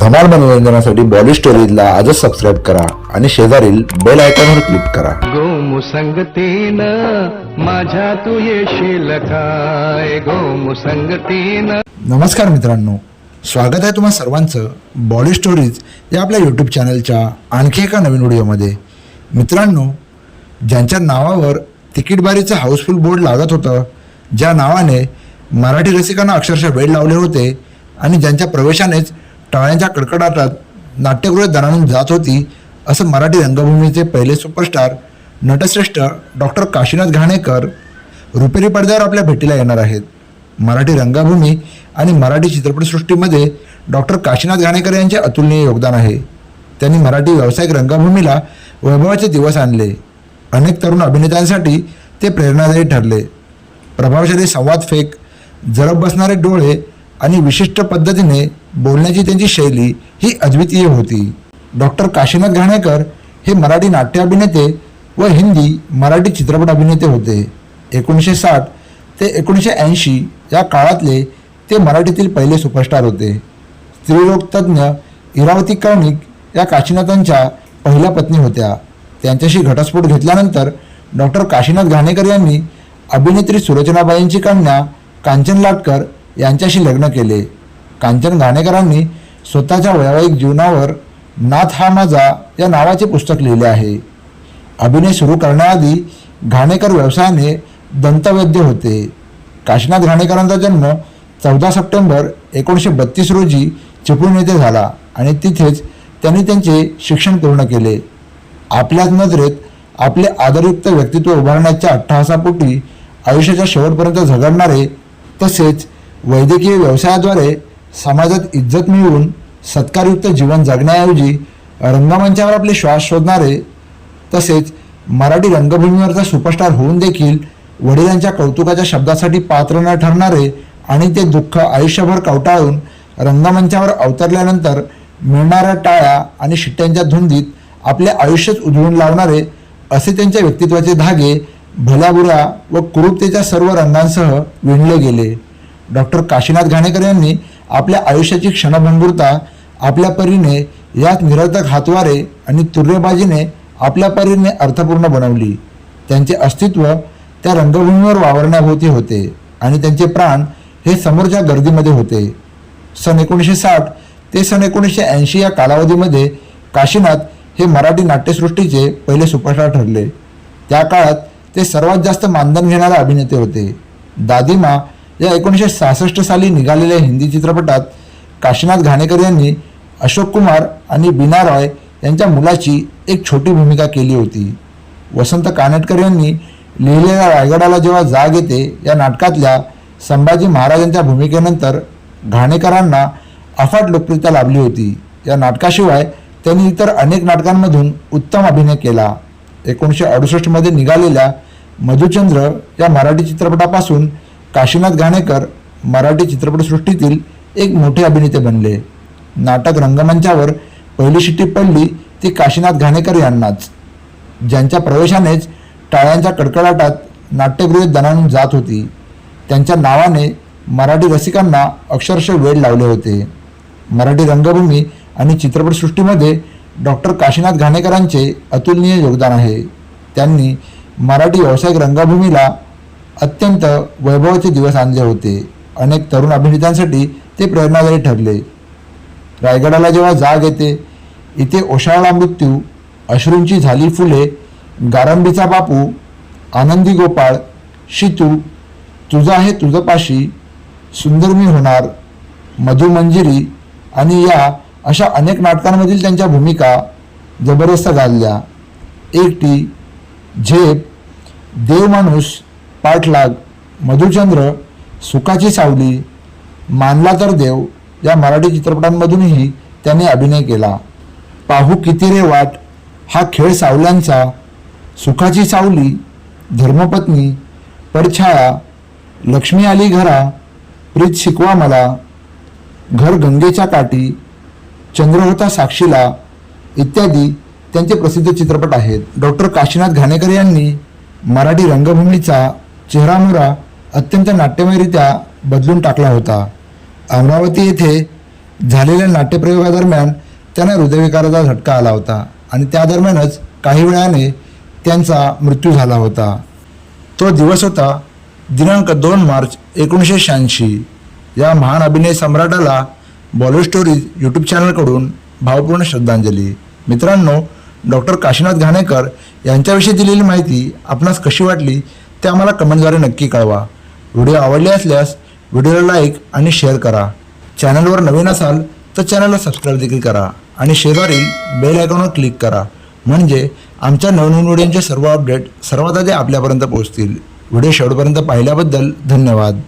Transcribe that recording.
धमाल मनोरंजनासाठी बॉली स्टोरीजला आजच सबस्क्राईब करा आणि शेजारील बेल आयकॉनवर क्लिक करा. गोमुसंगतीन माझ्या तू येशील काय? गोमुसंगतीन नमस्कार मित्रांनो. स्वागत आहे तुम्हा सर्वांचं बॉडी स्टोरीज या आपल्या यूट्यूब चॅनलच्या आणखी एका नवीन व्हिडिओमध्ये. मित्रांनो ज्यांच्या नावावर तिकीटबारीचं हाऊसफुल बोर्ड लागत होतं ज्या नावाने मराठी रसिकांना अक्षरशः वेळ लावले होते आणि ज्यांच्या प्रवेशानेच टाळ्यांच्या कडकडाटात नाट्यगृह दणाणून जात होती असं मराठी रंगभूमीचे पहिले सुपरस्टार नटश्रेष्ठ डॉक्टर काशीनाथ घाणेकर रुपेरी पडद्यावर आपल्या भेटीला येणार आहेत. मराठी रंगभूमी आणि मराठी चित्रपटसृष्टीमध्ये डॉक्टर काशीनाथ घाणेकर यांचे अतुलनीय योगदान आहे. त्यांनी मराठी व्यावसायिक रंगभूमीला वैभवाचे दिवस आणले. अनेक तरुण अभिनेत्यांसाठी ते प्रेरणादायी ठरले. प्रभावशाली संवाद फेक जरब बसणारे डोळे आणि विशिष्ट पद्धतीने बोलण्याची त्यांची शैली ही अद्वितीय होती. डॉक्टर काशीनाथ घाणेकर हे मराठी नाट्य अभिनेते व हिंदी मराठी चित्रपट अभिनेते होते. एकोणीसशे साठ ते एकोणीसशे ऐंशी या काळातले ते मराठीतील पहिले सुपरस्टार होते. स्त्रीरोगतज्ञ इरावती कर्णिक या काशीनाथांच्या पहिल्या पत्नी होत्या. त्यांच्याशी घटस्फोट घेतल्यानंतर डॉक्टर काशीनाथ घाणेकर यांनी अभिनेत्री सुरचनाबाईंची कन्या कांचन लाटकर यांच्याशी लग्न केले. कांचन घाणेकरांनी स्वतःच्या वैवाहिक जीवनावर नाथ हा माझा या नावाचे पुस्तक लिहिले आहे. अभिनय सुरू करण्याआधी घाणेकर व्यवसायाने दंतवैद्य होते. काशीनाथ घाणेकरांचा जन्म चौदा सप्टेंबर एकोणीसशे बत्तीस रोजी चिपळूण येथे झाला आणि तिथेच त्यांनी त्यांचे शिक्षण पूर्ण केले. आपल्याच नजरेत आपले आदरयुक्त व्यक्तित्व उभारण्याच्या अट्टहासापोटी आयुष्याच्या शेवटपर्यंत झगडणारे तसेच वैद्यकीय व्यवसायाद्वारे समाजात इज्जत मिळवून सत्कारयुक्त जीवन जगण्याऐवजी रंगमंचावर आपले श्वास शोधणारे तसेच मराठी रंगभूमीवरचा सुपरस्टार होऊन देखील वडिलांच्या कौतुकाच्या शब्दासाठी पात्र न ठरणारे आणि ते दुःख आयुष्यभर कवटाळून रंगमंचावर अवतरल्यानंतर मिळणाऱ्या टाळ्या आणि शिट्ट्यांच्या धुंदीत आपले आयुष्यच उधळून लावणारे असे त्यांच्या व्यक्तित्वाचे धागे भल्याबुऱ्या व कुरूपतेच्या सर्व रंगांसह विणले गेले. डॉक्टर काशीनाथ घाणेकर यांनी आपल्या आयुष्याची क्षणभंगुरता आपल्या परीने यात निरर्थक हातवारे आणि तुर्यबाजीने आपल्या परीने अर्थपूर्ण बनवली. त्यांचे अस्तित्व त्या रंगभूमीवर वावरण्याभोवती होते आणि त्यांचे प्राण हे समोरच्या गर्दीमध्ये होते. सन एकोणीसशे साठ ते सन एकोणीसशे ऐंशी या कालावधीमध्ये काशीनाथ हे मराठी नाट्यसृष्टीचे पहिले सुपरस्टार ठरले. त्या काळात ते सर्वात जास्त मानधन घेणारे अभिनेते होते. दादिमा या एकोणीसशे सहासष्ट साली निघालेल्या हिंदी चित्रपटात काशीनाथ घाणेकर यांनी अशोक कुमार आणि बीना रॉय यांच्या मुलाची एक छोटी भूमिका केली होती. वसंत कानेटकर यांनी लिहिलेल्या रायगडाला जेव्हा जाग येते या नाटकातल्या संभाजी महाराजांच्या भूमिकेनंतर घाणेकरांना अफाट लोकप्रियता लाभली होती. या नाटकाशिवाय त्यांनी इतर अनेक नाटकांमधून उत्तम अभिनय केला. एकोणीसशे अडुसष्टमध्ये निघालेल्या मधुचंद्र या मराठी चित्रपटापासून काशीनाथ घाणेकर मराठी चित्रपटसृष्टीतील एक मोठे अभिनेते बनले. नाटक रंगमंचावर पहिली शिट्टी पडली ती काशीनाथ घाणेकर यांनाच. ज्यांच्या प्रवेशानेच टाळ्यांच्या कडकडाटात नाट्यगृहे दणाणून जात होती. त्यांच्या नावाने मराठी रसिकांना अक्षरशः वेळ लावले होते. मराठी रंगभूमी आणि चित्रपटसृष्टीमध्ये डॉक्टर काशीनाथ घाणेकरांचे अतुलनीय योगदान आहे. त्यांनी मराठी व्यावसायिक रंगभूमीला अत्यंत वैभवाचे दिवस आणले होते. अनेक तरुण अभिनेत्यांसाठी ते प्रेरणादायी ठरले. रायगडाला जेव्हा जाग येते इथे ओशाळा मृत्यू अश्रूंची झाली फुले गारंबीचा बापू आनंदी गोपाळ शितू तुझा आहे तुझपाशी सुंदर मी होणार मधुमंजिरी आणि या अशा अनेक नाटकांमधील त्यांच्या भूमिका जबरदस्त गाजल्या. एकटी झेप देव माणूस पाठलाग मधुचंद्र सुखाची सावली मानला तर देव या मराठी चित्रपटांमधूनही त्यांनी अभिनय केला. पाहू किती रे वाट हा खेळ सावल्यांचा. सुखाची सावली धर्मपत्नी परछाया लक्ष्मी आली घरा प्रीत शिकवा मला. घर गंगेच्या काठी चंद्र होता साक्षीला इत्यादी त्यांचे प्रसिद्ध चित्रपट आहेत. डॉक्टर काशीनाथ घाणेकर यांनी मराठी रंगभूमीचा चेहरामोहरा अत्यंत नाट्यमयरित्या बदलून टाकला होता. अमरावती येथे झालेल्या नाट्यप्रयोगादरम्यान त्यांना हृदयविकाराचा झटका आला होता आणि त्या दरम्यानच काही वेळाने त्यांचा मृत्यू झाला होता. तो दिवस होता दिनांक दोन मार्च एकोणीसशे शहाऐंशी. या महान अभिनय सम्राटाला बॉलिवूड स्टोरीज यूट्यूब चॅनलकडून भावपूर्ण श्रद्धांजली. मित्रांनो डॉक्टर काशीनाथ घाणेकर यांच्याविषयी दिलेली माहिती आपणास कशी वाटली ते आम्हाला कमेंटद्वारे नक्की कळवा. व्हिडिओ आवडले असल्यास व्हिडिओला लाईक आणि शेअर करा. चॅनलवर नवीन असाल तर चॅनलला सबस्क्राईब देखील करा आणि शेजारील बेल आयकॉनवर क्लिक करा. म्हणजे आमच्या नवनवीन व्हिडिओंचे सर्व अपडेट सर्वात आधी आपल्यापर्यंत पोहोचतील. व्हिडिओ शेवटपर्यंत पाहिल्याबद्दल धन्यवाद.